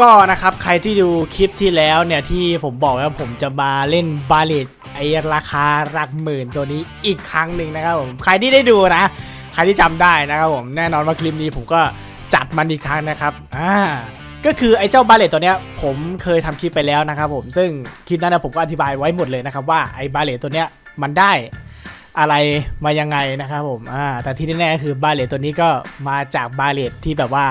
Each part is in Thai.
ก็นะครับใครที่ดูคลิปที่แล้วเนี่ยที่ผมบอกว่าผมจะมาเล่นบาเลตไอราคาหลักหมื่นตัวนี้อีกครั้งหนึ่งนะครับผมใครที่ได้ดูนะ ใครที่จำได้นะครับผมแน่นอนว่าคลิปนี้ผมก็จัดมันอีกครั้งนะครับอ่าก็คือไอ้เจ้าบาเลตตัวเนี้ยผมเคยทำคลิปไปแล้วนะครับผมซึ่งคลิปนั้นผมก็อธิบายไว้หมดเลยนะครับว่าไอ้บาเลตตัวเนี้ยมันได้อะไรมายังไงนะครับผมอ่าแต่ที่แน่ๆคือบาเลตตัวนี้ก็มาจากบาเลตที่แบบว่า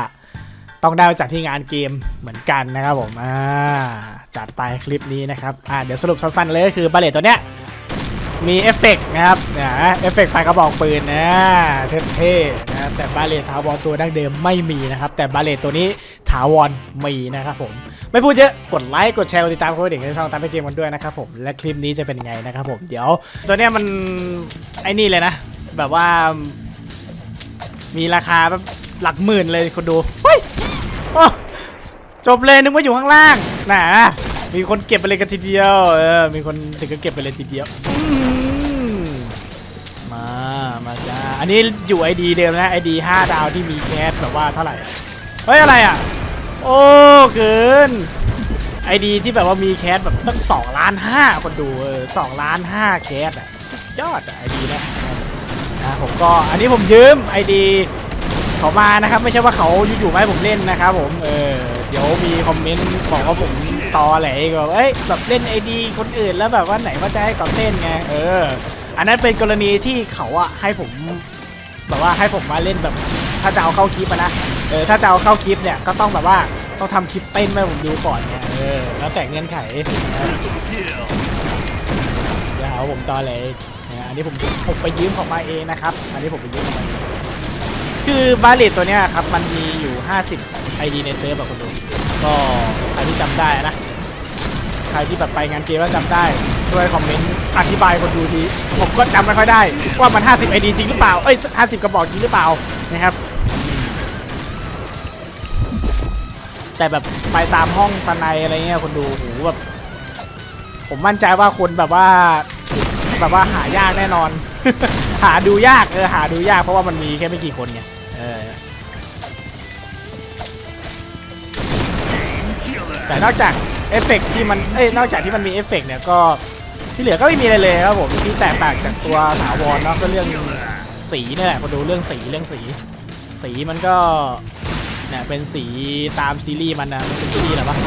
ต้องได้จากที่งานเกมเหมือนกันนะครับผมอ่าจัดไปคลิปนี้นะครับอ่าเดี๋ยวสรุปสั้นๆเลยก็คือบาเลตตัวเนี้ยมีเอฟเฟกต์นะครับเนี่ยเอฟเฟกต์ไฟกระบอกปืนนะเท่ๆนะแต่บาเลตถาวรตัวดั้งเดิมไม่มีนะครับ แต่บาเลตตัวนี้ถาวรมีนะครับผม ไม่พูดเยอะกดไลค์กดแชร์กดติดตามโค้ดเด็กในช่องตามไปเกมกันด้วยนะครับผมและคลิปนี้จะเป็นไงนะครับผมเดี๋ยวตัวเนี้ยมันไอ้นี่เลยนะ แบบว่า มีราคาแบบหลักหมื่นเลยคนดูเฮ้ย จบเลยนึกว่าอยู่ข้างล่างน่ะมีคนเก็บไปเลยกันทีเดียวเออมีคนถึงก็เก็บไปเลยทีเดียวมามาจ้าอันนี้อยู่ไอดีเดิมนะไอดี5ดาวที่มีแคสแบบว่าเท่าไหร่เฮ้ยอะไรอะ โอ้เกินไอดีที่แบบว่ามีแคสแบบตั้ง2ล้าน5คนดูเออ2ล้าน5แคสอะยอดไอดีนะนะผมก็อันนี้ผมยืมไอดี เขามานะครับ ไม่ใช่ว่าเขาอยู่ๆมาให้ผมเล่นนะครับผมเออเดี๋ยวมีคอมเมนต์บอกว่าผมตอแหลก็เอ้ยแบบเล่นไอดีคนอื่นแล้วแบบว่าไหนว่าจะให้เขาเต้นไงเออ อันนั้นเป็นกรณีที่เขาอะให้ผมแบบว่าให้ผมมาเล่นแบบ ถ้าจะเอาเข้าคลิปนะเออถ้าจะเอาเข้าคลิปเนี่ยก็ต้องแบบว่าต้องทำคลิปเต้นให้ผมดูก่อนเนี่ยเออแล้วแต่เงื่อนไขอย่าหาว่าผมตอเลยนะอันนี้ผมผมไปยืมของมาเองนะครับ อันนี้ผมไปยืมของมาเอง คือบาเลตตัวเนี้ยครับ มันมีอยู่ 50 ID ในเซิร์ฟแบบคนดูก็ใครที่จำได้นะ ใครที่แบบไปงานเกมแล้วจำได้ ช่วยคอมเมนต์อธิบายคนดูทีผมก็จำไม่ค่อยได้ ว่ามัน 50 ID จริงหรือเปล่า เอ้ย 50 กระบอกจริงหรือเปล่านะครับ แต่แบบไปตามห้องสไนอะไรเงี้ยคนดูโหแบบผมมั่นใจว่าคนแบบว่าแบบว่าหายากแน่นอน หาดูยากเออหาดูยากเพราะว่ามันมีแค่ไม่กี่คนไง เออแต่นอกจากเอฟเฟกต์ที่มันเอ้ยนอกจากที่มันมีเอฟเฟกต์เนี่ยก็ที่เหลือก็ไม่มีอะไรเลยครับผมที่แตกต่างจากตัวถาวรเนาะก็เรื่องสีเนี่ยแหละมาดูเรื่องสีเรื่องสี สีมันก็เนี่ยเป็นสีตามซีรีส์มันนะมันเป็นซีรีส์อะไรปะ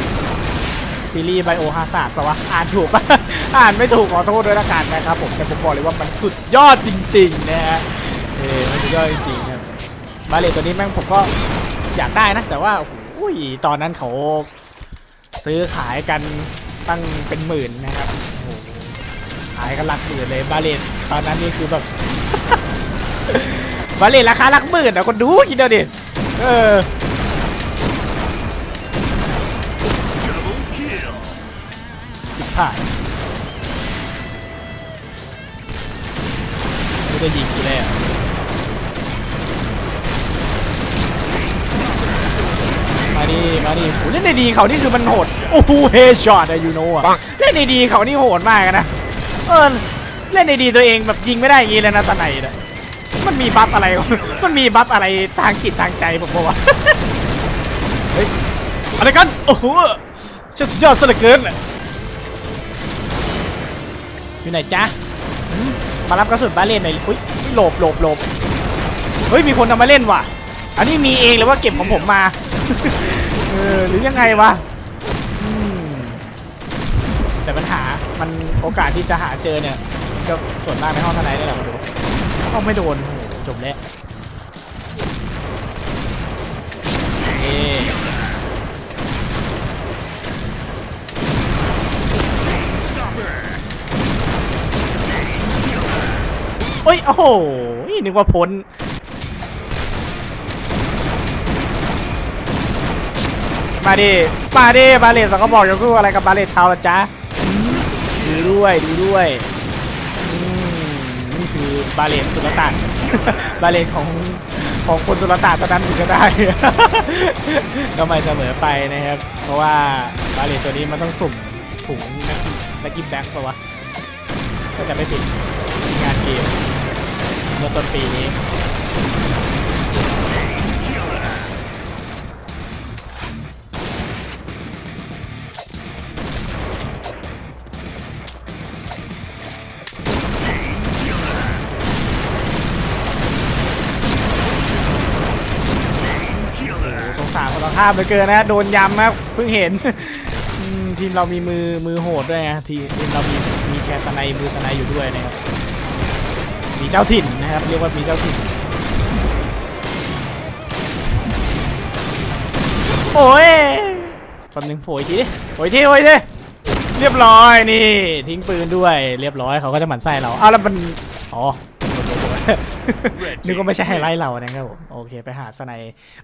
ซีรีส์ไบโอฮาซาดปะวะอ่านถูกปะอ่านไม่ถูกขอโทษด้วยละกันนะครับผมแต่ผมบอกเลยว่ามันสุดยอดจริงๆนะฮะเออมันสุดยอดจริง บาเลตตัวนี้แม่งผมก็อยากได้นะ แต่ว่าโอ้ยตอนนั้นเขาซื้อขายกันตั้งเป็นหมื่นนะครับขายกันหลักหมื่นเลยบาเลตตอนนั้นนี่คือแบบบาเลตราคาหลักหมื่นอะคนดูคิดเดียวดิเออผ่านไม่ได้ยิงกูแล้วมา ดิมาดิโหเล่นในดีเขานี่คือมันโหด โอ้โหเฮช็อตอะยูโน่อะเล่นในดีเขานี่โหดมากอะนะ เออเล่นในดีตัวเองแบบยิงไม่ได้อย่างงี้เลยนะตาไหนนะมันมีบัฟอะไร มันมีบัฟอะไรทางจิตทางใจผมบอกว่าเฮ้ยอะไรกัน โอ้โหเชื่อสุดยอดซะเหลือเกินอยู่ไหนจ๊ะหืมมารับกระสุนบาเลนหน่อยอุ้ยหลบหลบหลบเฮ้ย มีคนทำมาเล่นว่ะ อันนี้มีเองหรือว่าเก็บของผมมา เออหรือยังไงวะแต่ปัญหามันโอกาสที่จะหาเจอเนี่ยก็ส่วนมากในห้องทนายนี่แหละมาดูต้องไม่โดนโอ้โหจบแล้วนี่เอ้ยโอ้โหนึกว่าพ้น มาดิ มาดิ บาเลตสองก็บอกจะสู้อะไรกับบาเลตเทาละจ๊ะดูด้วยดูด้วยอืมนี่คือบาเลตสุลต่านบาเลตของของคนสุลต่านเท่านั้นถึงจะได้ ก็ไม่เสมอไปนะครับ เพราะว่าบาเลตตัวนี้มันต้องสุ่มถุงนักนักกินแบ็คปะวะก็จะไม่ผิดงานเกมเมื่อต้นปีนี้าพเหลือเกินนะโดนยำครับเพิ่งเห็นทีมเรามีมือมือโหดด้วยนะทีมเรามีมีแคร์ตะไนมือตะไนอยู่ด้วยนะครับมีเจ้าถิ่นนะครับเรียกว่ามีเจ้าถิ่นโอ้ยแป๊บนึงโผล่ทีดิโผล่อีกทีโผล่อีกทีเรียบร้อยนี่ทิ้งปืนด้วย เรียบร้อยเขาก็จะหมั่นไส้เราอ้าวแล้วมันอ๋อ นึกว่าไม่ใช่ไฮไลท์เรานะครับผมโอเค ไปหาสไน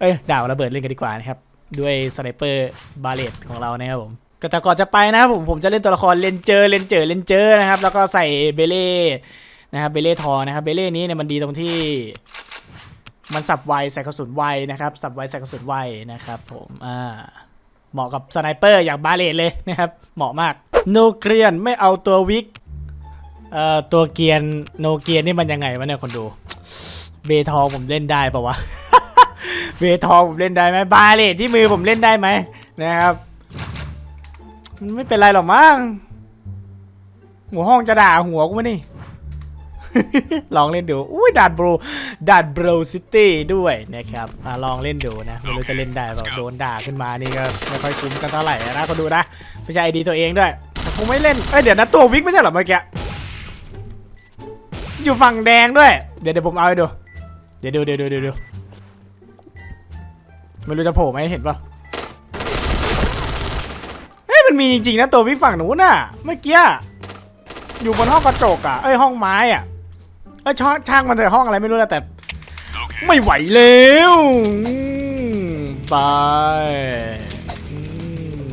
เอ้ยดาวระเบิดเล่นกันดีกว่านะครับ ด้วยสไนเปอร์บาเลตของเรานะครับผมก็แต่ก่อนจะไปนะครับผมผมจะเล่นตัวละครเลนเจอร์เลนเจอร์เลนเจอร์นะครับ แล้วก็ใส่เบเล่นะครับเบเล่ทองนะครับเบเล่นี้เนี่ยมันดีตรงที่มันสับไวใส่กระสุนไวนะครับ สับไวใส่กระสุนไวนะครับ ผมอ่าเหมาะกับสไนเปอร์อย่างบาเลตเลยนะครับ เหมาะมาก โนเกรียนไม่เอาตัววิก เอ่อตัวเกียนโนเกียนนี่มันยังไงวะเนี่ยคนดู เบทองผมเล่นได้ปะวะ เบทองผมเล่นได้ไหมบาเลตที่มือผมเล่นได้ไหมนะครับมันไม่เป็นไรหรอกมั้งหัวห้องจะด่าหัวกูมะนี่ ลองเล่นดู อุ้ยดัดโบรดัดโบรซิตี้ด้วยนะครับอะลองเล่นดูนะไม่รู้จะเล่นได้เปล่าโดนด่าขึ้นมานี่ก็ไม่ค่อยคุ้มกันเท่าไหร่นะก็ดูนะไม่ใช่ไอดีตัวเองด้วยแต่คงไม่เล่น เอ้ยเดี๋ยวนะตัววิกไม่ใช่เหรอเมื่อกี้ อยู่ฝั่งแดงด้วย เดี๋ยวเดี๋ยวผมเอาให้ดู เดี๋ยวดูเดี๋ยวดูเดี๋ยวดูไม่รู้จะโผล่ไหมเห็นปะเฮ้ยมันมีจริงๆนะตัววิกฝั่งหนูนน่ะ เมื่อกี้ อยู่บนห้องกระจกอะ เอ้ยห้องไม้อะ เอ้ยช่างช่างมันเถอะห้องอะไรไม่รู้นะแต่ ไม่ไหวแล้วอืมไปอืม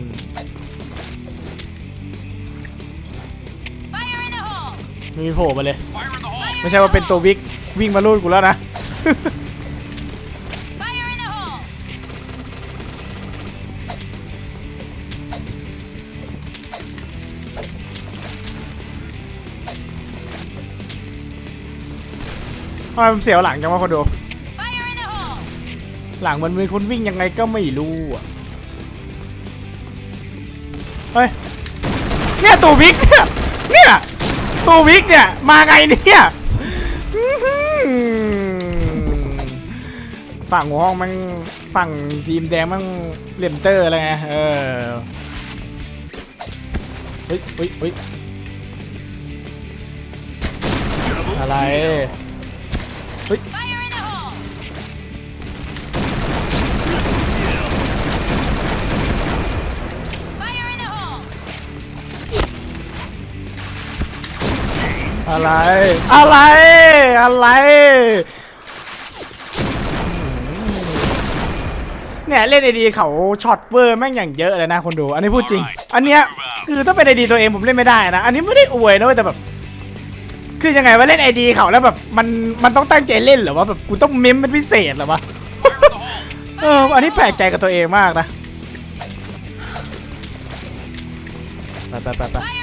Fire in the hole! มีโผล่มาเลย ไม่ใช่ว่าเป็นตัววิกวิ่งมาลูดกูแล้วนะ Fire in the hole! ทำไมมันเสียวหลังจังวะคนดู Fire in the hole! หลังมันมีคนวิ่งยังไงก็ไม่รู้อะ เฮ้ย เนี่ยตัววิกเนี่ย เนี่ยตัววิกเนี่ย มาไงเนี่ยอื้อหือ ฝั่งหัวห้องมันฝั่งทีมแดงมันเลมเตอร์อะไรไงเออเฮ้ยเฮ้ยเฮ้ยอะไร อะไร อะไร อะไร เนี่ย เล่นไอดีเขาช็อตเวอร์แม่งอย่างเยอะเลยนะคนดู อันนี้พูดจริง อันเนี้ยคือถ้าเป็นไอดีตัวเองผมเล่นไม่ได้นะ อันนี้ไม่ได้อวยนะเว้ยแต่แบบ คือยังไงว่าเล่นไอดีเขาแล้วแบบมันมันต้องตั้งใจเล่นเหรอวะแบบกูต้องเมมเป็นพิเศษเหรอวะเอออันนี้แปลกใจกับตัวเองมากนะไปไปไปไป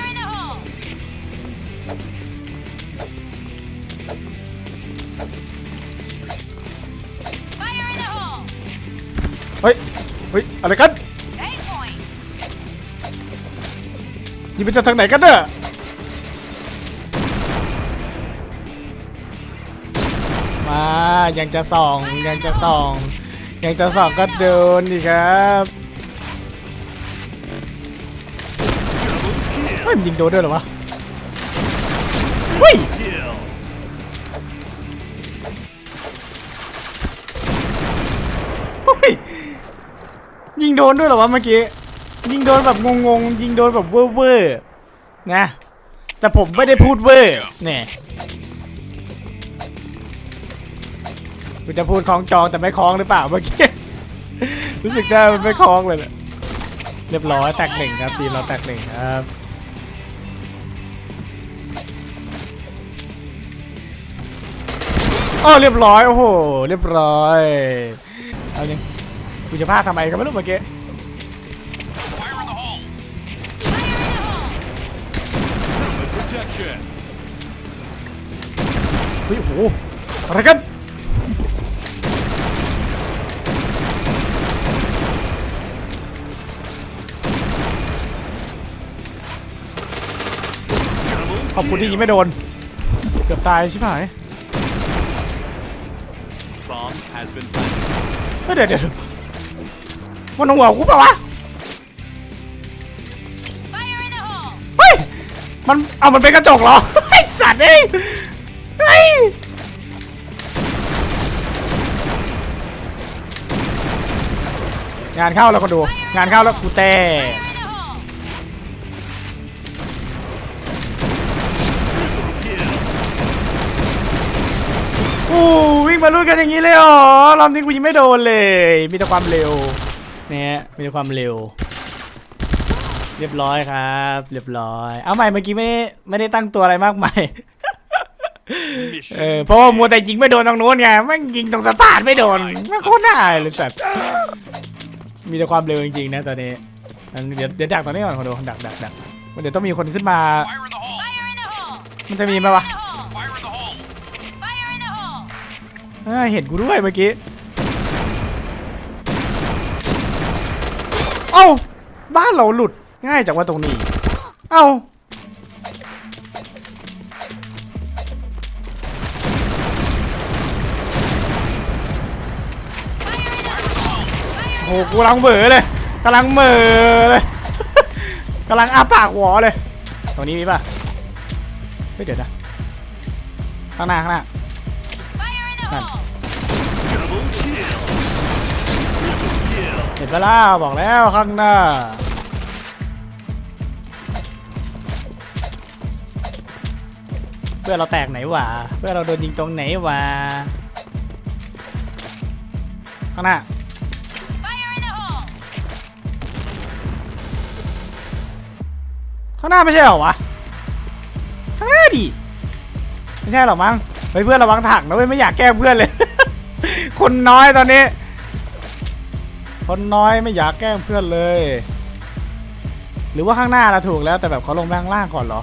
เฮ้ย เฮ้ย อะไรกัน นี่เป็นจากทางไหนกันเนี่ยมายังจะส่องยังจะส่องยังจะส่องก็โดนดีครับเฮ้ยมันยิงโดนด้วยเหรอวะ นด้วยเหรอวะเมื่อกี้ ยิงโดนแบบงงๆ ยิงโดนแบบเว่อร์ๆนะ แต่ผมไม่ได้พูดเว่อร์เนี่ยกูจะพูดคล้องจองแต่ไม่คล้องหรือเปล่าเมื่อกี้ รู้สึกได้มันไม่คล้องเลยแหละเรียบร้อยแตกหนึ่งครับทีมเราแตกหนึ่งครับโอ้เรียบร้อยโอ้โหเรียบร้อยเอาจริงกูจะพลาดทำไมก็ไม่รู้เมื่อกี้ อ้โหอะไรกันขอบคุณที่ยิงไม่โดน เกือบตายใช่ไหม Bomb has been planted. เฮ้ยเดี๋ยวเดี๋ยวมันหัวกูเปล่าวะ Fire in the hole! เฮ้ยมันเอามันเป็นกระจกเหรอไอสัตว์เอ้ย งานเข้าแล้วก็ดู งานเข้าแล้วกูแต่ Fire in the hole! อู้วิ่งมาลุ้นกันอย่างนี้เลยเหรอรอบนี้กูยิงไม่โดนเลย มีแต่ความเร็วเนี่ยมีแต่ความเร็ว เรียบร้อยครับ เรียบร้อย เอาใหม่เมื่อกี้ไม่ไม่ได้ตั้งตัวอะไรมากมายเออเพราะว่ามัวแต่ยิงไม่โดนตรงนู้นไงแม่งยิงตรงสะพานไม่โดนไม่งโคตรน่าเลยสัตว์ มีแต่ความเร็วจริงๆนะตอนนี้งั้นเดี๋ยวเดี๋ยวดักตอนนี้ก่อนคนดูดักดักดักเดี๋ยวต้องมีคนขึ้นมา มันจะมีไหมวะเอ้ยเห็นกูด้วยเมื่อกี้เอ้าบ้านเราหลุดง่ายจากว่าตรงนี้ เอ้า หกูกำลังเหม่อเลยกำลังเหม่อเลยกำลังอ้าปากหวอเลย ตรงนี้มีป่ะเฮ้ยเดี๋ยวนะข้างหน้าข้างหน้า Fire in the None. hole! Double kill. Triple kill. เห็นปะล่ะบอกแล้วข้างหน้าเพื่อนเราแตกไหนวะเพื่อนเราโดนยิงตรงไหนวะข้างหน้า ข้างหน้าไม่ใช่เหรอวะ ข้างหน้าดิ ไม่ใช่หรอมั้งไปเพื่อนระวังถังนะเว้ยไม่อยากแก้เพื่อนเลย คนน้อยตอนนี้ คนน้อยไม่อยากแก้เพื่อนเลย หรือว่าข้างหน้าเราถูกแล้วแต่แบบเขาลงไปข้างล่างก่อนเหรอ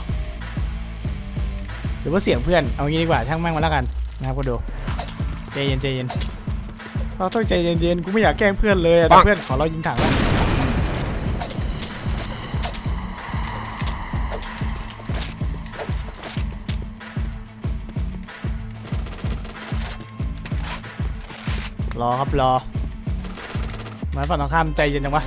หรือว่าเสียงเพื่อนเอางี้ดีกว่าช่างแม่งมาแล้วกันนะครับก็ดูใจเย็นใจเย็นเราต้องใจเย็นๆกูไม่อยากแกล้งเพื่อนเลยแต่เพื่อนขอเรายิงถังแล้ว รอครับรอมาฝั่งตรงข้ามใจเย็นจังวะ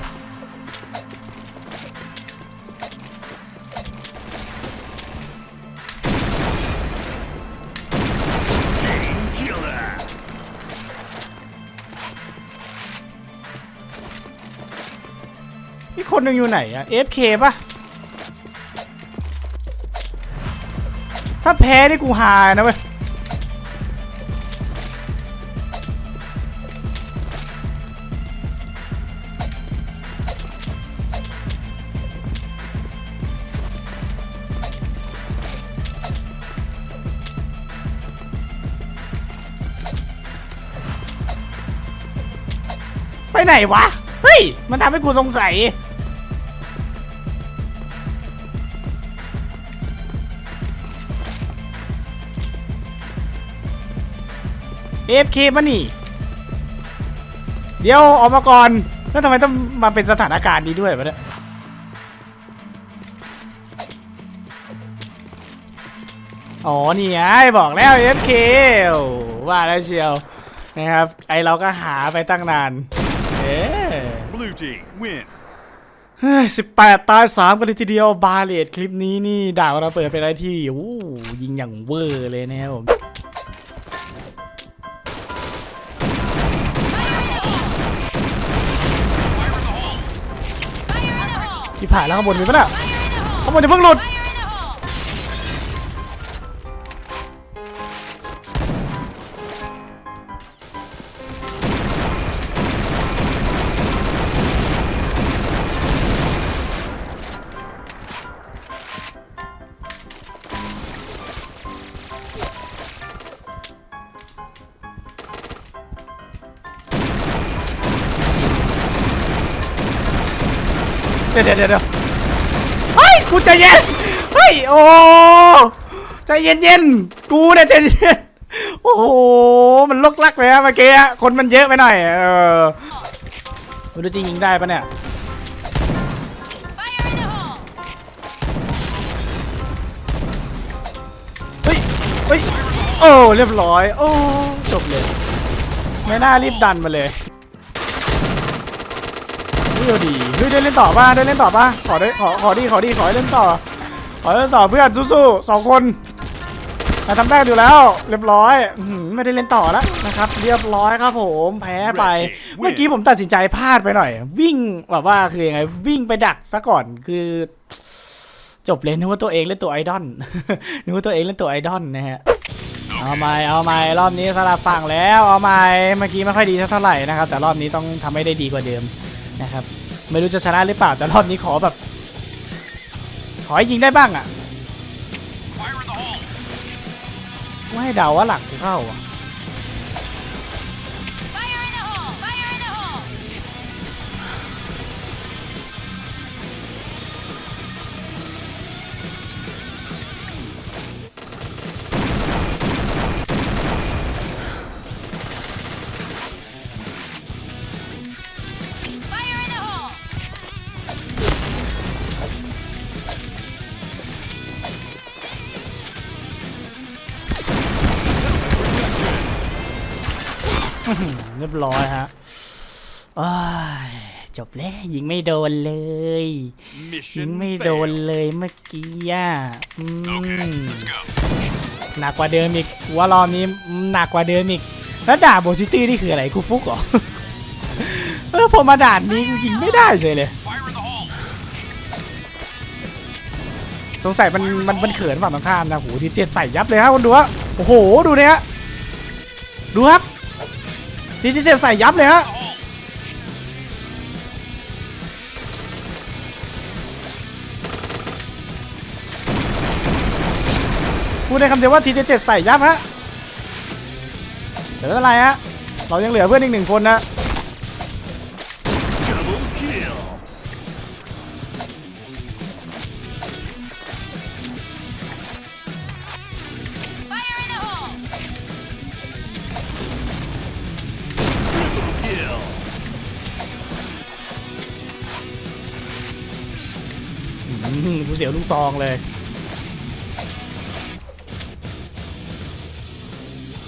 มีคนหนึ่งอยู่ไหนอะ FK ปะถ้าแพ้นี่กูหายนะเว้ย ไปไหนวะ เฮ้ย มันทำให้กูสงสัย AFK ปะนี่ เดี๋ยวออกมาก่อน แล้วทำไมต้องมาเป็นสถานการณ์นี้ด้วยวะเนี่ย อ๋อ นี่ไงบอกแล้ว AFK ว่าแล้วเชียวนะครับ ไอเราก็หาไปตั้งนาน สิบแปดตายสามกันเลยทีเดียวบาเลตคลิปนี้นี่ด่าวเราเปิดไปได้ที่อู้ยิงอย่างเวอร์เลยนะครับผม Fire in the hole! ที่ผ่านแล้วข้างบนมีปะเนี่ย Fire in the hole! ข้างบนจะเพิ่งหลุด เดี๋ยวเดี๋ยวเดี๋ยวเฮ้ยกูใจเย็นเฮ้ยโอ้ใจเย็นเย็นๆกูเนี่ยใจเย็นโอ้โหมันลกลักเลยนะเมื่อกี้อะคนมันเยอะไปหน่อยเออไม่รู้จริงยิงได้ปะเนี่ยเฮ้ยเฮ้ยโอ้เรียบร้อยโอ้จบเลยไม่น่ารีบดันมาเลย ดูดีเฮ้ยได้เล่นต่อป่ะได้เล่นต่อป่ะขอได้ขอขอดีขอดีขอให้เล่นต่อ ขอเล่นต่อเพื่อนสู้ๆสองคนแต่ทำได้อยู่แล้ว เรียบร้อยอื้อหือไม่ได้เล่นต่อแล้วนะครับ เรียบร้อยครับผมแพ้ไป เมื่อกี้ผมตัดสินใจพลาดไปหน่อย วิ่งแบบว่าคือยังไงวิ่งไปดักซะก่อนคือจบเลยนึกว่าตัวเองเล่นตัวไอดอลนึกว่าตัวเองเล่นตัวไอดอลนะฮะเอาใหม่เอาใหม่รอบนี้สลับฝั่งแล้วเอาใหม่เมื่อกี้ไม่ค่อยดีสักเท่าไหร่นะครับ แต่รอบนี้ต้องทำให้ได้ดีกว่าเดิม นะครับ ไม่รู้จะชนะหรือเปล่าแต่รอบนี้ขอแบบ ขอให้ยิงได้บ้างอะไม่ให้เดาว่าหลังกูเข้าอะ แล้วยิงไม่โดนเลย ยิง Mission ไม่โดน failed. เลยเมื่อกี้อะอืมหนักกว่าเดิมอีกกูว่ารอบนี้หนักกว่าเดิมอีก แล้วด่าโบซิตี้นี่คืออะไรกูฟุกเหรอเออพอมาด่านนี้กูยิงไม่ได้เลยเลย สงสัยมันมันมันเขินฝั่งตรงข้ามนะโหทีเจ็ดใส่ยับเลยครับคุณดูฮะโอ้โหดูเนี่ยฮะดูครับทีเจ็ดใส่ยับเลยฮะ พูดได้คำเดียวว่าทีเจ็ดใส่ยับฮะแต่ไม่เป็นไรฮะเรายังเหลือเพื่อนอีกหนึ่งคนนะกูเสียวลูกซองเลย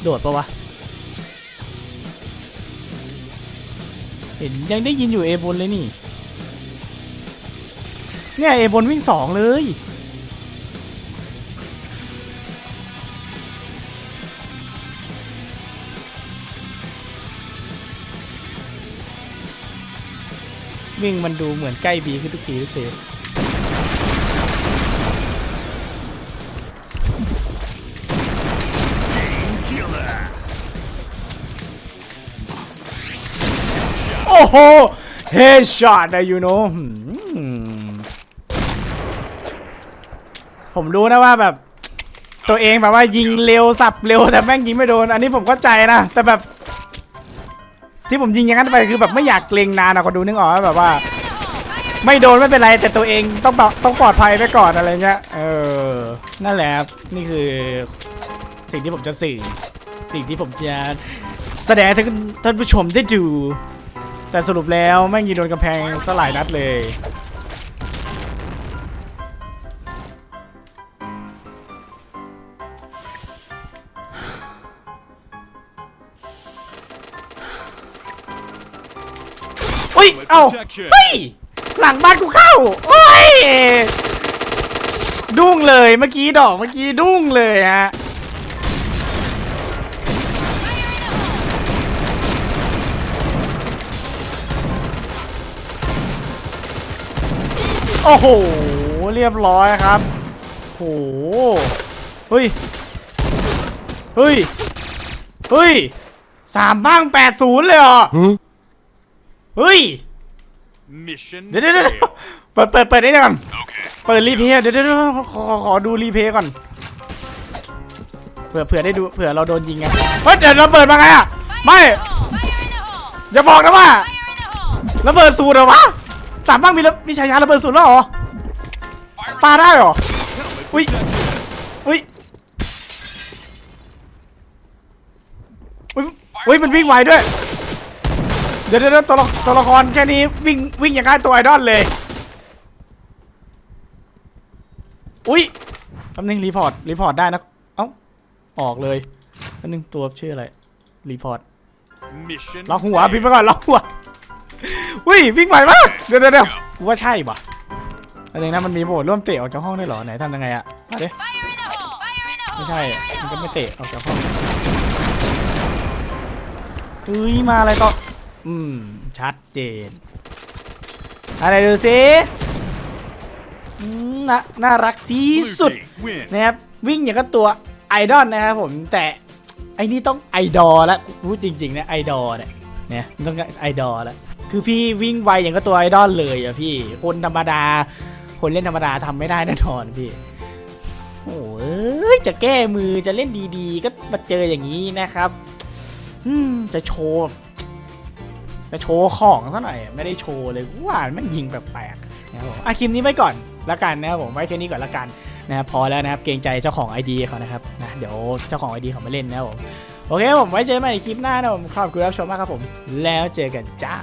โดดปะวะ เห็นยังได้ยินอยู่เอบนเลยนี่ เนี่ยเอบนวิ่งสองเลย วิ่งมันดูเหมือนใกล้บีขึ้นทุกทีทุกที โอ้โหเฮช็อตนะยูโนผมรู้นะว่าแบบ ตัวเองแบบว่ายิงเร็วสับเร็วแต่แม่งยิงไม่โดน อันนี้ผมเข้าใจนะ แต่แบบ ที่ผมยิงอย่างนั้นไปคือแบบไม่อยากเกรงนานอะก็ดูนึกออกว่าแบบว่า ไม่โดนไม่เป็นไร แต่ตัวเองต้องต้องปลอดภัยไปก่อนอะไรเงี้ยเออนั่นแหละนี่คือสิ่งที่ผมจะสื่อสิ่งที่ผมจะแสดงให้ท่านผู้ชมได้ดู แต่สรุปแล้วแม่งยิงโดนกำแพงสลายนัดเลย อุ้ย เอ้าเฮ้ย หลังบ้านกูเข้า โอ้ย ดุ้งเลยเมื่อกี้ดอกเมื่อกี้ดุ้งเลยฮะ โอ้โห เรียบร้อยครับโหเฮ้ย เฮ้ย เฮ้ยสามบ้างแปดศูนย์เลยเหรอเฮ้ย Mission เดี๋ยวเดี๋ยวเดี๋ยว failed. เปิดเปิดเปิดได้ก่อน Okay. เปิดรีเพย์เดี๋ยวเดี๋ยวเดี๋ยวขอขอขอดูรีเพย์ก่อนเผื่อเผื่อได้ดูเผื่อเราโดนยิงไงเฮ้ยเดี๋ยวเราเปิดมาไงอะไม่ Fire in the hole! อย่าบอกนะว่า Fire in the hole! ระเบิดสูตรเหรอวะ สามบ้างมีระมีฉายาระเบิดสูตรแล้วเหรอปาได้เหรอ อุ้ย อุ้ย อุ้ยอุ้ยมันวิ่งไวด้วย เดี๋ยวเดี๋ยวตัวละตัวละครแค่นี้วิ่งวิ่งอย่างง่ายตัวไอดอลเลย อุ้ยแป๊บนึงรีพอร์ตรีพอร์ตได้นะ เอ้า ออกเลยแป๊บนึงตัวชื่ออะไรรีพอร์ตล็อกหัวพิมพ์ไปก่อนล็อกหัว อุ้ยวิ่งไปปะเดี๋ยวเดี๋ยวเดี๋ยวกูว่าใช่ปะอะไรนะมันมีโบดร่วมเตะออกจากห้องได้เหรอไหนทำยังไงอะมาดิไม่ใช่มันก็ไม่เตะออกจากห้องเฮ้ยมาอะไรก็อืมชัดเจน อะไรดูสิน่าน่ารักที่สุดนะครับวิ่งอย่างกับตัวไอดอลนะครับผมแต่ไอ้นี่ต้องไอดอลล้วพูดจริงๆนะไอดอลเนี่ยเนี่ยมันต้องไอดอลล้ว คือพี่วิ่งไวอย่างกับตัวไอดอลเลยอะพี่ คนธรรมดา คนเล่นธรรมดาทำไม่ได้แน่นอนพี่โอ้ยจะแก้มือจะเล่นดีๆ ก็มาเจออย่างนี้นะครับอืมจะโชว์จะโชว์ของซะหน่อย ไม่ได้โชว์เลยว่ามันยิงแปลกๆนะครับผมอะคลิปนี้ไว้ก่อนละกันนะครับผมไว้แค่นี้ก่อนละกันนะครับพอแล้วนะครับเกรงใจเจ้าของ ID เขานะครับนะเดี๋ยวเจ้าของ ID เขามาเล่นนะครับผมโอเคผมไว้เจอกันใหม่ในคลิปหน้านะครับผมขอบคุณรับชมมากครับผม แล้วเจอกันจ้า